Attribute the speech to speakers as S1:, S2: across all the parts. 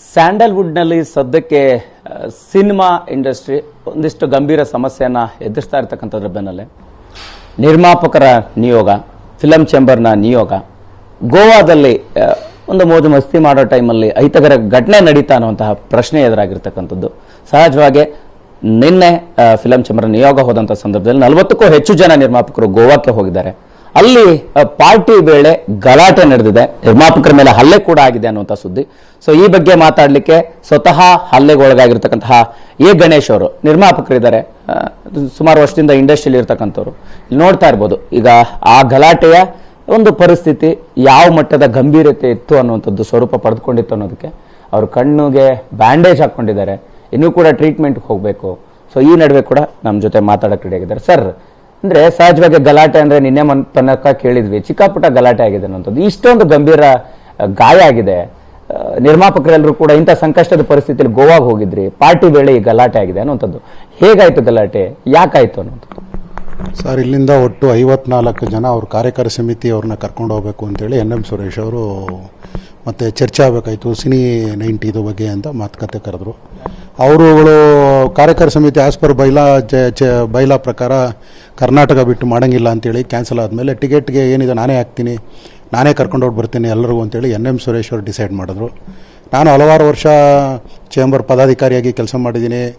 S1: ಸ್ಯಾಂಡಲ್ವುಡ್ನಲ್ಲಿ ಸದ್ಯಕ್ಕೆ cinema industry ಒಂದಿಷ್ಟು ಗಂಭೀರ ಸಮಸ್ಯೆಯನ್ನು ಎದುರಿಸ್ತಾ ಇರ್ತಕ್ಕಂಥದ್ರ ಬೆನ್ನಲ್ಲೇ, ನಿರ್ಮಾಪಕರ ನಿಯೋಗ, ಫಿಲಂ ಚೇಂಬರ್ನ ನಿಯೋಗ, ಗೋವಾದಲ್ಲಿ ಒಂದು ಮೋಜು ಮಸ್ತಿ ಮಾಡೋ ಟೈಮಲ್ಲಿ ಐತಗರ ಘಟನೆ ನಡೀತಾ ಅನ್ನುವಂತಹ ಪ್ರಶ್ನೆ ಎದುರಾಗಿರ್ತಕ್ಕಂಥದ್ದು. ಸಹಜವಾಗಿ ನಿನ್ನೆ ಫಿಲಂ ಚೇಂಬರ್ ನಿಯೋಗ ಹೋದಂಥ ಸಂದರ್ಭದಲ್ಲಿ ನಲವತ್ತಕ್ಕೂ ಹೆಚ್ಚು ಜನ ನಿರ್ಮಾಪಕರು ಗೋವಾಕ್ಕೆ ಹೋಗಿದ್ದಾರೆ. ಅಲ್ಲಿ ಪಾರ್ಟಿ ವೇಳೆ ಗಲಾಟೆ ನಡೆದಿದೆ. ನಿರ್ಮಾಪಕರ ಮೇಲೆ ಹಲ್ಲೆ ಕೂಡ ಆಗಿದೆ ಅನ್ನುವಂಥ ಸುದ್ದಿ. ಸೊ ಈ ಬಗ್ಗೆ ಮಾತಾಡಲಿಕ್ಕೆ ಸ್ವತಃ ಹಲ್ಲೆಗೊಳಗಾಗಿರ್ತಕ್ಕಂತಹ ಎ. ಗಣೇಶ್ ಅವರು ನಿರ್ಮಾಪಕರಿದ್ದಾರೆ. ಸುಮಾರು ವರ್ಷದಿಂದ ಇಂಡಸ್ಟ್ರಿಯಲ್ಲಿ ಇರ್ತಕ್ಕಂಥವ್ರು. ಇಲ್ಲಿ ನೋಡ್ತಾ ಇರ್ಬೋದು. ಈಗ ಆ ಗಲಾಟೆಯ ಒಂದು ಪರಿಸ್ಥಿತಿ ಯಾವ ಮಟ್ಟದ ಗಂಭೀರತೆ ಇತ್ತು ಅನ್ನುವಂಥದ್ದು ಸ್ವರೂಪ ಪಡೆದುಕೊಂಡಿತ್ತು ಅನ್ನೋದಕ್ಕೆ ಅವರು ಕಣ್ಣಿಗೆ ಬ್ಯಾಂಡೇಜ್ ಹಾಕ್ಕೊಂಡಿದ್ದಾರೆ. ಇನ್ನೂ ಕೂಡ ಟ್ರೀಟ್ಮೆಂಟ್ಗೆ ಹೋಗಬೇಕು. ಸೊ ಈ ನಡುವೆ ಕೂಡ ನಮ್ಮ ಜೊತೆ ಮಾತಾಡಕ್ಕೆ ರೆಡಿ ಆಗಿದ್ದಾರೆ ಸರ್ ಅಂದ್ರೆ ಸಹಜವಾಗಿ ಗಲಾಟೆ ಅಂದ್ರೆ ನಿನ್ನೆ ಮನ್ ತನಕ ಕೇಳಿದ್ವಿ. ಚಿಕ್ಕಪುಟ್ಟ ಗಲಾಟೆ ಆಗಿದೆ ಅನ್ನೋದು ಇಷ್ಟೊಂದು ಗಂಭೀರ ಗಾಯ ಆಗಿದೆ. ನಿರ್ಮಾಪಕರೆಲ್ಲರೂ ಕೂಡ ಇಂಥ ಸಂಕಷ್ಟದ ಪರಿಸ್ಥಿತಿಯಲ್ಲಿ ಗೋವಾಗೆ ಹೋಗಿದ್ರಿ. ಪಾರ್ಟಿ ವೇಳೆ ಈ ಗಲಾಟೆ ಆಗಿದೆ ಅನ್ನೋಂಥದ್ದು ಹೇಗಾಯ್ತು ಗಲಾಟೆ? ಯಾಕಾಯ್ತು ಅನ್ನೋದು
S2: ಸರ್, ಇಲ್ಲಿಂದ ಒಟ್ಟು ಐವತ್ನಾಲ್ಕು ಜನ ಅವ್ರ ಕಾರ್ಯಕಾರಿ ಸಮಿತಿ ಅವ್ರನ್ನ ಕರ್ಕೊಂಡು ಹೋಗ್ಬೇಕು ಅಂತೇಳಿ ಎನ್ ಎಂ ಸುರೇಶ್ ಅವರು ಮತ್ತೆ ಚರ್ಚೆ ಆಗಬೇಕಾಯ್ತು. ಸಿನಿ ನೈಂಟಿದು ಬಗ್ಗೆ ಅಂತ ಮಾತುಕತೆ ಕರೆದ್ರು. ಅವರುಗಳು ಕಾರ್ಯಕಾರಿ ಸಮಿತಿ ಆಸ್ ಪರ್ ಬೈಲಾ ಚ- ಚ- ಬೈಲಾ ಪ್ರಕಾರ ಕರ್ನಾಟಕ ಬಿಟ್ಟು ಮಾಡೋಂಗಿಲ್ಲ ಅಂತೇಳಿ ಕ್ಯಾನ್ಸಲ್ ಆದಮೇಲೆ ಟಿಕೆಟ್ಗೆ ಏನಿದೆ ನಾನೇ ಹಾಕ್ತೀನಿ, ನಾನೇ ಕರ್ಕೊಂಡೋಗಿ ಬರ್ತೀನಿ ಎಲ್ಲರಿಗೂ ಅಂತೇಳಿ ಎನ್ ಎಂ ಸುರೇಶ್ ಅವರು ಡಿಸೈಡ್ ಮಾಡಿದ್ರು. ನಾನು ಹಲವಾರು ವರ್ಷ ಚೇಂಬರ್ ಪದಾಧಿಕಾರಿಯಾಗಿ ಕೆಲಸ ಮಾಡಿದ್ದೀನಿ.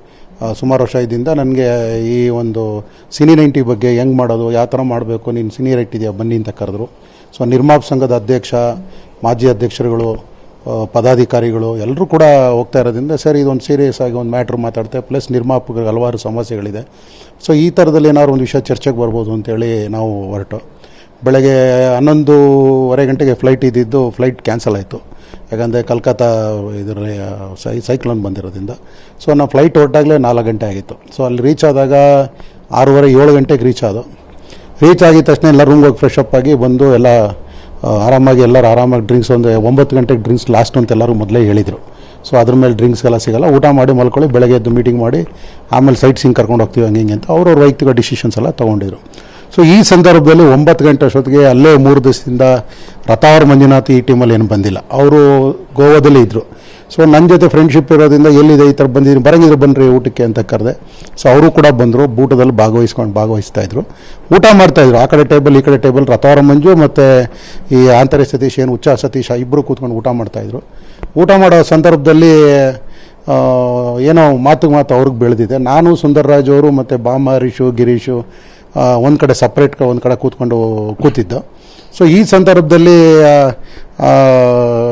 S2: ಸುಮಾರು ವರ್ಷ ಇದ್ದಿಂದ ನನಗೆ ಈ ಒಂದು ಸಿನಿ ನೈಂಟಿ ಬಗ್ಗೆ ಹೆಂಗೆ ಮಾಡೋದು, ಯಾವ ಥರ ಮಾಡಬೇಕು, ನೀನು ಸಿನಿ ರೈಟ್ ಇದೆಯಾ, ಬನ್ನಿ ಅಂತ ಕರೆದ್ರು. ಸೊ ನಿರ್ಮಾಪ ಸಂಘದ ಅಧ್ಯಕ್ಷ, ಮಾಜಿ ಅಧ್ಯಕ್ಷರುಗಳು ಪದಾಧಿಕಾರಿಗಳು ಎಲ್ಲರೂ ಕೂಡ ಹೋಗ್ತಾ ಇರೋದ್ರಿಂದ ಸರ್, ಇದೊಂದು ಸೀರಿಯಸ್ ಆಗಿ ಒಂದು ಮ್ಯಾಟ್ರ್ ಮಾತಾಡ್ತೆ ಪ್ಲಸ್ ನಿರ್ಮಾಪಕರಿಗೆ ಹಲವಾರು ಸಮಸ್ಯೆಗಳಿದೆ. ಸೊ ಈ ಥರದಲ್ಲಿ ಏನಾದ್ರು ಒಂದು ವಿಷಯ ಚರ್ಚೆಗೆ ಬರ್ಬೋದು ಅಂತೇಳಿ ನಾವು ಹೊರಟು. ಬೆಳಗ್ಗೆ ಹನ್ನೊಂದೂವರೆ ಗಂಟೆಗೆ ಫ್ಲೈಟ್ ಇದ್ದಿದ್ದು ಫ್ಲೈಟ್ ಕ್ಯಾನ್ಸಲ್ ಆಯಿತು. ಯಾಕಂದರೆ ಕಲ್ಕತ್ತಾ ಇದರಲ್ಲಿ ಸೈ ಸೈಕ್ಲೋನ್ ಬಂದಿರೋದ್ರಿಂದ. ಸೊ ನಾವು ಫ್ಲೈಟ್ ಹೊರಟಾಗಲೇ ನಾಲ್ಕು ಗಂಟೆ ಆಗಿತ್ತು. ಸೊ ಅಲ್ಲಿ ರೀಚ್ ಆದಾಗ ಆರೂವರೆ ಏಳು ಗಂಟೆಗೆ ರೀಚ್ ಆದೋ. ರೀಚ್ ಆಗಿದ ತಕ್ಷಣ ಎಲ್ಲ ರೂಮ್ಗೆ ಹೋಗಿ ಫ್ರೆಶ್ ಅಪ್ ಆಗಿ ಬಂದು ಎಲ್ಲ ಆರಾಮಾಗಿ ಎಲ್ಲರೂ ಆರಾಮಾಗಿ ಡ್ರಿಂಕ್ಸ್ ಒಂದು ಒಂಬತ್ತು ಗಂಟೆಗೆ ಡ್ರಿಂಕ್ಸ್ ಲಾಸ್ಟ್ ಅಂತ ಎಲ್ಲರೂ ಮೊದಲೇ ಹೇಳಿದರು. ಸೊ ಅದ್ರ ಮೇಲೆ ಡ್ರಿಂಕ್ಸ್ ಎಲ್ಲ ಸಿಗಲ್ಲ. ಊಟ ಮಾಡಿ ಮಲ್ಕೊಳ್ಳಿ, ಬೆಳಗ್ಗೆ ಎದ್ದು ಮೀಟಿಂಗ್ ಮಾಡಿ, ಆಮೇಲೆ ಸೈಟ್ ಸಿಂಗ್ ಕರ್ಕೊಂಡು ಹೋಗ್ತೀವಿ ಹಂಗೆ ಹಿಂಗೆ ಅಂತ ಅವ್ರವ್ರ ವೈಯಕ್ತಿಕ ಡಿಸಿಷನ್ಸ್ ಎಲ್ಲ ತೊಗೊಂಡಿದ್ರು. ಸೊ ಈ ಸಂದರ್ಭದಲ್ಲಿ ಒಂಬತ್ತು ಗಂಟೆ ಅಷ್ಟೊತ್ತಿಗೆ ಅಲ್ಲೇ ಮೂರು ದಿವಸದಿಂದ ರಥಾವರ ಮಂಜುನಾಥ್ ಈ ಟೀಮಲ್ಲಿ ಏನು ಬಂದಿಲ್ಲ. ಅವರು ಗೋವಾದಲ್ಲಿ ಇದ್ದರು ಸೊ ನನ್ನ ಜೊತೆ ಫ್ರೆಂಡ್ಶಿಪ್ ಇರೋದ್ರಿಂದ ಎಲ್ಲಿದೆ ಈ ಥರ ಬಂದಿದ್ದೀನಿ? ಬರಂಗಿದ್ರೆ ಬನ್ನಿರಿ ಊಟಕ್ಕೆ ಅಂತ ಕರೆದೆ. ಸೊ ಅವರು ಕೂಡ ಬಂದರು ಊಟದಲ್ಲಿ ಭಾಗವಹಿಸ್ಕೊಂಡು ಭಾಗವಹಿಸ್ತಾ ಇದ್ರು. ಊಟ ಮಾಡ್ತಾಯಿದ್ರು ಆ ಕಡೆ ಟೇಬಲ್ ಈ ಕಡೆ ಟೇಬಲ್ ರಥವಾರ ಮಂಜು ಮತ್ತು ಈ ಆಂತರ್ಯ ಸತೀಶ್ ಏನು ಉಚ್ಚ ಸತೀಶ ಇಬ್ಬರು ಕೂತ್ಕೊಂಡು ಊಟ ಮಾಡ್ತಾಯಿದ್ರು ಊಟ ಮಾಡೋ ಸಂದರ್ಭದಲ್ಲಿ ಏನೋ ಮಾತು ಮಾತು ಅವ್ರಿಗೆ ಬೆಳೆದಿದೆ. ನಾನು ಸುಂದರ್ರಾಜ್ ಅವರು ಮತ್ತು ಬಾಮ ಹರೀಶು ಗಿರೀಶು ಒಂದು ಕಡೆ ಸಪ್ರೇಟ್ ಒಂದು ಕಡೆ ಕೂತ್ಕೊಂಡು ಕೂತಿದ್ದು. ಸೊ ಈ ಸಂದರ್ಭದಲ್ಲಿ ಆ, ಆ,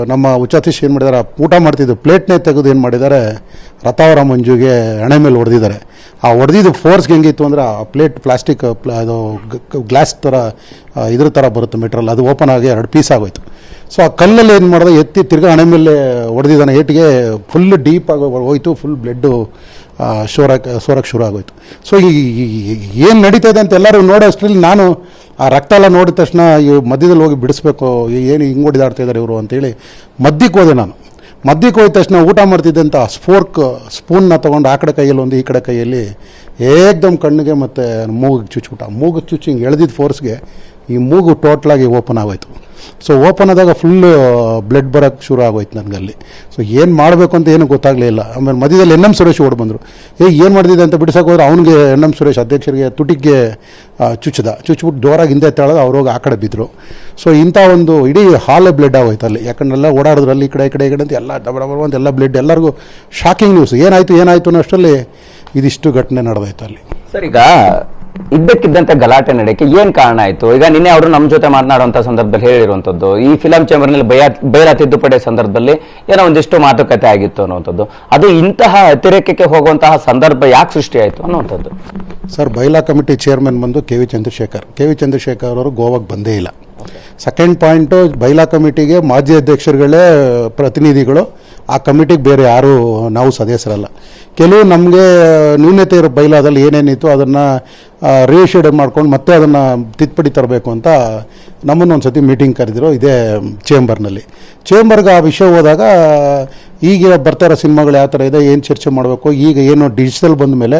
S2: ನಮ್ಮ ಉಚ್ಚಾತೀಶ್ ಏನು ಮಾಡಿದ್ದಾರೆ ಊಟ ಮಾಡ್ತಿದ್ದು ಪ್ಲೇಟ್ನೇ ತೆಗೆದು ಏನು ಮಾಡಿದ್ದಾರೆ ರಥಾವರ ಮಂಜುಗೆ ಹಣೆ ಮೇಲೆ ಹೊಡೆದಿದ್ದಾರೆ. ಆ ಹೊಡೆದಿದ್ದು ಫೋರ್ಸ್ಗೆ ಹೆಂಗಿತ್ತು ಅಂದರೆ ಆ ಪ್ಲೇಟ್ ಪ್ಲಾಸ್ಟಿಕ್ ಅದು ಗ್ಲಾಸ್ ಥರ ಆ, ಇದ್ರ ಥರ ಬರುತ್ತೆ ಮೆಟ್ರಲ್ ಅದು ಓಪನ್ ಆಗಿ ಎರಡು ಪೀಸ್ ಆಗೋಯ್ತು. ಸೊ ಆ ಕಲ್ಲಲ್ಲಿ ಏನು ಮಾಡಿದೆ, ಎತ್ತಿ ತಿರ್ಗಾ ಹಣೆ ಮೇಲೆ ಹೊಡೆದಿದ್ದಾನೆ ಏಟಿಗೆ ಫುಲ್ ಡೀಪ್ ಆಗಿ ಹೋಯಿತು ಫುಲ್ ಬ್ಲಡ್ಡು ಶೋರಕ್ಕೆ ಸೋರಕ್ಕೆ ಶುರು ಆಗೋಯ್ತು. ಸೊ ಈ ಏನು ನಡೀತಾ ಇದೆ ಅಂತ ಎಲ್ಲರೂ ನೋಡೋ ಅಷ್ಟರಲ್ಲಿ ನಾನು ಆ ರಕ್ತ ಎಲ್ಲ ನೋಡಿದ ತಕ್ಷಣ ಈ ಮಧ್ಯದಲ್ಲಿ ಹೋಗಿ ಬಿಡಿಸ್ಬೇಕು ಏನು ಹಿಂಗೆ ಹೊಡಿದಾಡ್ತಾ ಇದ್ದಾರೆ ಇವರು ಅಂತೇಳಿ ಮಧ್ಯಕ್ಕೆ ಹೋದೆ ನಾನು. ಮಧ್ಯಕ್ಕೆ ಹೋದ ತಕ್ಷಣ ಊಟ ಮಾಡ್ತಿದ್ದಂಥ ಸ್ಫೋರ್ಕ್ ಸ್ಪೂನ್ನ ತೊಗೊಂಡು ಆ ಕಡೆ ಕೈಯಲ್ಲಿ ಒಂದು, ಈ ಕಡೆ ಕೈಯಲ್ಲಿ ಏಕ್ದಮ್ ಕಣ್ಣಿಗೆ ಮತ್ತು ಮೂಗಿಗೆ ಚುಚ್ಚುಬಿಟ್ಟ. ಮೂಗಿಗೆ ಚುಚ್ಚಿ ಹಿಂಗೆ ಎಳೆದಿದ್ದ ಫೋರ್ಸ್ಗೆ ಈ ಮೂಗು ಟೋಟ್ಲಾಗಿ ಓಪನ್ ಆಗೋಯ್ತು. ಸೊ ಓಪನ್ ಆದಾಗ ಫುಲ್ಲು ಬ್ಲಡ್ ಬರೋಕ್ಕೆ ಶುರು ಆಗೋಯ್ತು ನನಗಲ್ಲಿ. ಸೊ ಏನು ಮಾಡಬೇಕು ಅಂತ ಏನು ಗೊತ್ತಾಗಲಿಲ್ಲ ಆಮೇಲೆ ಮಧ್ಯದಲ್ಲಿ ಎನ್ ಎಂ ಸುರೇಶ್ ಓಡ್ ಬಂದರು. ಏ, ಏನು ಮಾಡ್ತಿದ್ದೆ ಅಂತ ಬಿಡಿಸೋಕೆ ಹೋದ್ರೆ ಅವನಿಗೆ ಎನ್ ಎಂ ಸುರೇಶ್ ಅಧ್ಯಕ್ಷರಿಗೆ ತುಟಿಗೆ ಚುಚ್ಚದ. ಚುಚ್ಚಿಬಿಟ್ಟು ಜೋರಾಗಿ ಹಿಂದೆ ತೆಳೆದ ಅವ್ರೋಗಿ ಆ ಕಡೆ ಬಿದ್ದರು ಸೊ ಇಂಥ ಒಂದು ಇಡೀ ಹಾಲೇ ಬ್ಲಡ್ ಆಗೋಯ್ತು ಅಲ್ಲಿ. ಯಾಕಂದ್ರೆ ಎಲ್ಲ ಓಡಾಡಿದ್ರಲ್ಲಿ ಈ ಕಡೆ ಈ ಕಡೆ ಈ ಕಡೆ ಅಂತ ಎಲ್ಲ ಡಬ ಡಬ ಅಂತ ಎಲ್ಲ ಬ್ಲಡ್ ಎಲ್ಲರಿಗೂ ಶಾಕಿಂಗ್ ನ್ಯೂಸ್ ಏನಾಯಿತು ಏನಾಯಿತು ಅನ್ನೋಷ್ಟರಲ್ಲಿ ಇದಿಷ್ಟು ಘಟನೆ ನಡೆದೋಯ್ತು ಅಲ್ಲಿ.
S1: ಸರ್, ಈಗ ಇದ್ದಕ್ಕಿದ್ದಂತೆ ಗಲಾಟೆ ನಡೆಯಕ್ಕೆ ಏನು ಕಾರಣ ಆಯಿತು? ಈಗ ನಿನ್ನೆ ಅವರು ನಮ್ಮ ಜೊತೆ ಮಾತನಾಡುವಂತ ಸಂದರ್ಭದಲ್ಲಿ ಹೇಳಿರುವಂಥದ್ದು ಈ ಫಿಲಂ ಚೇಂಬರ್ನಲ್ಲಿ ಬಯ ಬೇರ ತಿದ್ದುಪಡಿ ಸಂದರ್ಭದಲ್ಲಿ ಏನೋ ಒಂದಿಷ್ಟು ಮಾತುಕತೆ ಆಗಿತ್ತು ಅನ್ನುವಂಥದ್ದು. ಅದು ಇಂತಹ ಅತಿರೇಕಕ್ಕೆ ಹೋಗುವಂತಹ ಸಂದರ್ಭ ಯಾಕೆ ಸೃಷ್ಟಿ ಆಯ್ತು ಅನ್ನುವಂಥದ್ದು.
S2: ಸರ್ ಬೈಲಾ ಕಮಿಟಿ ಚೇರ್ಮನ್ ಬಂದು K V Chandrashekar. K V Chandrashekar ಅವರು ಗೋವಾಗ್ ಬಂದೇ ಇಲ್ಲ. ಸೆಕೆಂಡ್ ಪಾಯಿಂಟು ಬೈಲಾ ಕಮಿಟಿಗೆ ಮಾಜಿ ಅಧ್ಯಕ್ಷರುಗಳೇ, ಪ್ರತಿನಿಧಿಗಳು, ಆ ಕಮಿಟಿಗೆ ಬೇರೆ ಯಾರು ನಾವು ಸದಸ್ಯರಲ್ಲ. ಕೆಲವು ನಮಗೆ ನ್ಯೂನ್ಯತೆ ಇರೋ ಬೈಲಾದಲ್ಲಿ ಏನೇನಿತ್ತು ಅದನ್ನು ರಿಶೇಡ್ ಮಾಡ್ಕೊಂಡು ಮತ್ತೆ ಅದನ್ನು ತಿದ್ದುಪಡಿ ತರಬೇಕು ಅಂತ ನಮ್ಮನ್ನು ಒಂದು ಸತಿ ಮೀಟಿಂಗ್ ಕರೆದಿರೋ ಇದೇ ಚೇಂಬರ್ನಲ್ಲಿ ಚೇಂಬರ್ಗೆ ಆ ವಿಷಯ ಹೋದಾಗ ಈಗ ಬರ್ತಾ ಇರೋ ಸಿನಿಮಾಗಳು ಯಾವ ಥರ ಇದೆ, ಏನು ಚರ್ಚೆ ಮಾಡಬೇಕು, ಈಗ ಏನು ಡಿಜಿಟಲ್ ಬಂದ ಮೇಲೆ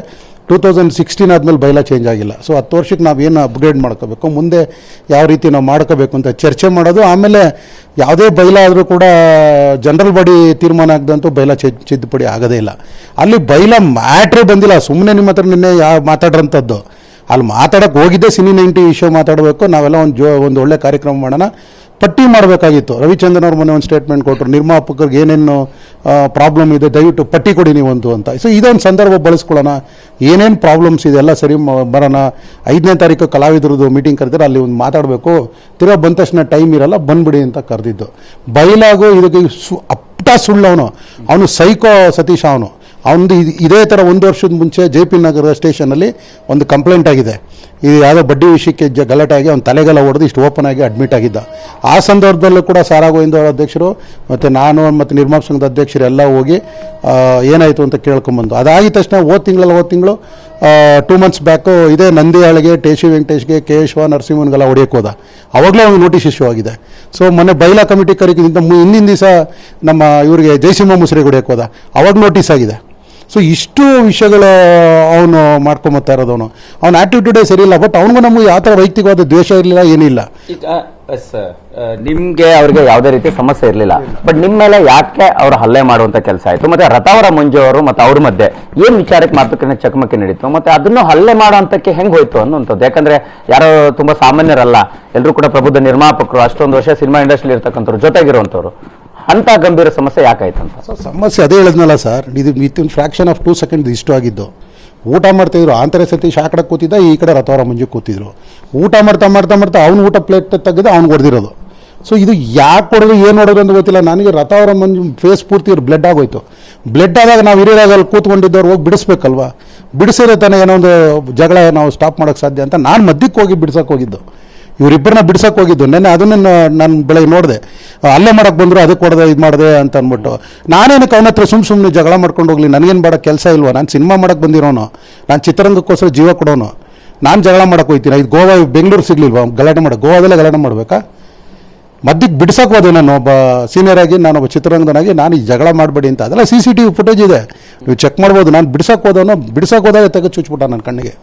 S2: ಟೂ ತೌಸಂಡ್ ಸಿಕ್ಸ್ಟೀನ್ ಆದಮೇಲೆ ಬೈಲ ಚೇಂಜ್ ಆಗಿಲ್ಲ. ಸೊ ಹತ್ತು ವರ್ಷಕ್ಕೆ ನಾವು ಏನು ಅಪ್ಗ್ರೇಡ್ ಮಾಡ್ಕೋಬೇಕು? ಮುಂದೆ ಯಾವ ರೀತಿ ನಾವು ಮಾಡ್ಕೋಬೇಕು ಅಂತ ಚರ್ಚೆ ಮಾಡೋದು, ಆಮೇಲೆ ಯಾವುದೇ ಬೈಲ ಆದರೂ ಕೂಡ ಜನರಲ್ ಬಾಡಿ ತೀರ್ಮಾನ ಆಗದಂತೂ ಬೈಲ ತಿದ್ದುಪಡಿ ಆಗೋದೇ ಇಲ್ಲ. ಅಲ್ಲಿ ಬೈಲ ಮ್ಯಾಟ್ರೇ ಬಂದಿಲ್ಲ. ಸುಮ್ಮನೆ ನಿಮ್ಮ ಹತ್ರ ನಿನ್ನೆ ಯಾವ ಮಾತಾಡ್ರಂಥದ್ದು ಅಲ್ಲಿ ಮಾತಾಡೋಕೆ ಹೋಗಿದ್ದೆ ಸಿನಿ ನೈಂಟಿ ವಿಷಯ ಮಾತಾಡಬೇಕು. ನಾವೆಲ್ಲ ಒಂದು ಜೋ ಒಂದು ಒಳ್ಳೆ ಕಾರ್ಯಕ್ರಮ ಮಾಡೋಣ. ಪಟ್ಟಿ ಮಾಡಬೇಕಾಗಿತ್ತು. ರವಿಚಂದ್ರನ್ ಅವ್ರ ಮೊನ್ನೆ ಒಂದು ಸ್ಟೇಟ್ಮೆಂಟ್ ಕೊಟ್ಟರು ನಿರ್ಮಾಪಕರಿಗೆ ಏನೇನು ಪ್ರಾಬ್ಲಮ್ ಇದೆ, ದಯವಿಟ್ಟು ಪಟ್ಟಿ ಕೊಡಿ ನೀವೊಂದು ಅಂತ. ಸೊ ಇದೊಂದು ಸಂದರ್ಭ ಬಳಸ್ಕೊಳ್ಳೋಣ. ಏನೇನು ಪ್ರಾಬ್ಲಮ್ಸ್ ಇದೆ, ಎಲ್ಲ ಸರಿ ಬರೋಣ. ಐದನೇ ತಾರೀಕು ಕಲಾವಿದರದ್ದು ಮೀಟಿಂಗ್ ಕರೆದ್ರೆ, ಅಲ್ಲಿ ಒಂದು ಮಾತಾಡಬೇಕು. ತಿರ್ಗಾ ಬಂದ ತಕ್ಷಣ ಟೈಮ್ ಇರಲ್ಲ, ಬಂದ್ಬಿಡಿ ಅಂತ ಕರೆದಿದ್ದು. ಬಯಲಾಗು ಇದಕ್ಕೆ ಸು ಅಪ್ಟ ಸುಳ್ಳು ಅವನು ಅವನು ಸೈಕೋ ಸತೀಶ ಅವನು. ಅವನದು ಇದೇ ಥರ ಒಂದು ವರ್ಷದ ಮುಂಚೆ ಜೆ ಪಿ ನಗರ ಸ್ಟೇಷನಲ್ಲಿ ಒಂದು ಕಂಪ್ಲೇಂಟ್ ಆಗಿದೆ. ಇದು ಯಾವುದೋ ಬಡ್ಡಿ ವಿಷಯಕ್ಕೆ ಜ ಗಲಾಟೆ ಆಗಿ ಅವ್ನು ತಲೆಗೆಲ್ಲ ಹೊಡೆದು ಇಷ್ಟು ಓಪನ್ ಆಗಿ ಅಡ್ಮಿಟ್ ಆಗಿದ್ದ. ಆ ಸಂದರ್ಭದಲ್ಲೂ ಕೂಡ ಸಾರಾ ಗೋವಿಂದ ಅಧ್ಯಕ್ಷರು ಮತ್ತು ನಾನು ಮತ್ತು ನಿರ್ಮಾಪ ಸಂಘದ ಅಧ್ಯಕ್ಷರು ಎಲ್ಲ ಹೋಗಿ ಏನಾಯಿತು ಅಂತ ಕೇಳ್ಕೊಂಬಂದು. ಅದಾಗಿದ ತಕ್ಷಣ ಹೋದ ತಿಂಗಳಲ್ಲಿ ಹೋದ ತಿಂಗಳು ಟೂ ಮಂತ್ಸ್ ಬ್ಯಾಕು ಇದೇ ನಂದಿಯಾಳಿಗೆ ಟೇಶಿ ವೆಂಕಟೇಶ್ಗೆ, ಕೆ ಕೇಶವ ನರಸಿಂಹನ್ಗೆಲ್ಲ ಹೊಡೆಯಕ್ಕೆ ಹೋದ. ಅವಾಗಲೇ ಒಂದು ನೋಟಿಸ್ ಇಶ್ಯೂ ಆಗಿದೆ. ಸೊ ಮೊನ್ನೆ ಬೈಲಾ ಕಮಿಟಿ ಕರಿಕಿಂತ ಹಿಂದಿನ ದಿವಸ ನಮ್ಮ ಇವರಿಗೆ ಜಯಸಿಂಹ ಮುಸ್ರಿಗೆ ಹೊಡೆಯಕ್ಕೆ ಹೋದ. ಅವಾಗ ನೋಟಿಸ್ ಆಗಿದೆ. ಸೊ ಇಷ್ಟು ವಿಷಯಗಳು ಅವನು ಮಾಡ್ಕೊಂಬತ್ತಾ ಇರೋದು ಅವನು ಆ್ಯಟಿಟ್ಯೂಡೇ ಸರಿ ಇಲ್ಲ ಬಟ್ ಅವನಿಗೂ ನಮಗೆ ಯಾವ ಥರ ವೈಯಕ್ತಿಕವಾದ ದ್ವೇಷ ಇರಲಿಲ್ಲ, ಏನಿಲ್ಲ.
S1: ಈಗ ನಿಮ್ಗೆ ಅವ್ರಿಗೆ ಯಾವುದೇ ರೀತಿ ಸಮಸ್ಯೆ ಇರಲಿಲ್ಲ ಬಟ್ ನಿಮ್ಮ ಮೇಲೆ ಯಾಕೆ ಅವ್ರು ಹಲ್ಲೆ ಮಾಡುವಂತ ಕೆಲಸ ಆಯ್ತು? ಮತ್ತೆ ರಥಾವರ ಮಂಜು ಅವರು ಮತ್ತೆ ಅವ್ರ ಮಧ್ಯೆ ಏನ್ ವಿಚಾರಕ್ಕೆ ಮಾತುಕತೆ ಚಕಮಕಿ ನಡೀತು? ಮತ್ತೆ ಅದನ್ನು ಹಲ್ಲೆ ಮಾಡೋಂತಕ್ಕೆ ಹೆಂಗ್ ಹೋಯ್ತು ಅನ್ನುವಂಥದ್ದು? ಯಾಕಂದ್ರೆ ಯಾರೋ ತುಂಬಾ ಸಾಮಾನ್ಯರಲ್ಲ ಎಲ್ಲರೂ ಕೂಡ ಪ್ರಬುದ್ಧ ನಿರ್ಮಾಪಕರು, ಅಷ್ಟೊಂದು ವರ್ಷ ಸಿನಿಮಾ ಇಂಡಸ್ಟ್ರಿ ಇರ್ತಕ್ಕಂಥವ್ರು, ಜೊತೆಗಿರುವಂಥವ್ರು. ಅಂತ ಗಂಭೀರ ಸಮಸ್ಯೆ ಯಾಕಾಯ್ತಂತ?
S2: ಸೊ ಸಮಸ್ಯೆ ಅದೇ ಹೇಳಿದ್ನಲ್ಲ ಸರ್, ಇದು within fraction of two second ಇಷ್ಟು ಆಗಿದ್ದು. ಊಟ ಮಾಡ್ತಿದ್ರು ಆಂತರ ಸತಿ ಆ ಕೂತಿದ್ದ, ಈ ಕಡೆ ರಥವರ ಮುಂಜೆ ಕೂತಿದ್ರು. ಊಟ ಮಾಡ್ತಾ ಮಾಡ್ತಾ ಮಾಡ್ತಾ ಅವ್ನು ಊಟ ಪ್ಲೇಟ್ ತೆಗೆದು ಅವ್ನು ಹೊಡೆದಿರೋದು ಸೊ ಇದು ಯಾಕೆ ಹೊಡೆದು ಏನು ಹೊಡೆದ್ರು ಅಂತ ಗೊತ್ತಿಲ್ಲ. ನನಗೆ ರಥವರ ಮಂಜು ಫೇಸ್ ಪೂರ್ತಿ ಇವ್ರು ಬ್ಲಡ್ ಆಗೋಯ್ತು. ಬ್ಲಡ್ ಆದಾಗ ನಾವು ಹಿರಿಯರಾಗ ಅಲ್ಲಿ ಕೂತ್ಕೊಂಡಿದ್ದವ್ರು ಹೋಗಿ ಬಿಡಿಸ್ಬೇಕಲ್ವಾ? ಬಿಡಿಸಿದ್ರೆ ತಾನೇ ಏನೋ ಒಂದು ಜಗಳ ನಾವು ಸ್ಟಾಪ್ ಮಾಡೋಕ್ಕೆ ಸಾಧ್ಯ ಅಂತ ನಾನು ಮಧ್ಯಕ್ಕೆ ಹೋಗಿ ಬಿಡ್ಸೋಕೆ ಹೋಗಿದ್ದು. ಇವರಿಬ್ಬರನ್ನ ಬಿಡ್ಸಕ್ಕೆ ಹೋಗಿದ್ದು. ನೆನ್ನೆ ಅದನ್ನ ನಾನು ಬೆಳಗ್ಗೆ ನೋಡಿದೆ. ಅಲ್ಲೇ ಮಾಡಕ್ಕೆ ಬಂದರು ಅದಕ್ಕೆ ಕೊಡದೆ, ಇದು ಮಾಡಿದೆ ಅಂತ ಅಂದ್ಬಿಟ್ಟು. ನಾನೇನಕ್ಕೆ ಅವನ ಹತ್ರ ಸುಮ್ಮ ಸುಮ್ಮನೆ ಜಗಳ ಮಾಡ್ಕೊಂಡು ಹೋಗ್ಲಿ, ನನಗೇನು ಬೇಡ, ಕೆಲಸ ಇಲ್ವಾ? ನಾನು ಸಿನಿಮಾ ಮಾಡಕ್ಕೆ ಬಂದಿರೋನು. ನಾನು ಚಿತ್ರರಂಗಕ್ಕೋಸ್ಕರ ಜೀವ ಕೊಡೋನು. ನಾನು ಜಗಳ ಮಾಡಕ್ಕೆ ಹೋಗ್ತೀನಿ ಇದು ಗೋವಾ, ಬೆಂಗಳೂರು ಸಿಗ್ಲಿಲ್ವಾ? ಗಲಾಟೆ ಮಾಡೋ ಗೋವಾದಲ್ಲೇ ಗಲಾಟೆ ಮಾಡಬೇಕಾ? ಮಧ್ಯಕ್ಕೆ ಬಿಡ್ಸಕ್ಕೆ ಹೋದೆ ನಾನು ಒಬ್ಬ ಸೀನಿಯರ್ ಆಗಿ, ನಾನು ಒಬ್ಬ ಚಿತ್ರರಂಗನಾಗಿ, ನಾನು ಈ ಜಗಳ ಮಾಡಬೇಡಿ ಅಂತ. ಅದೆಲ್ಲ C C T V footage ಇದೆ. ನೀವು ಚೆಕ್ ಮಾಡ್ಬೋದು. ನಾನು ಬಿಡ್ಸಕ್ಕೆ ಹೋದವನು ಬಿಡ್ಸಕ್ಕೆ ಹೋದಾಗ ತೆಗೆದು ಚುಚ್ಬಿಟ್ಟ ನನ್ನ ಕಣ್ಣಿಗೆ.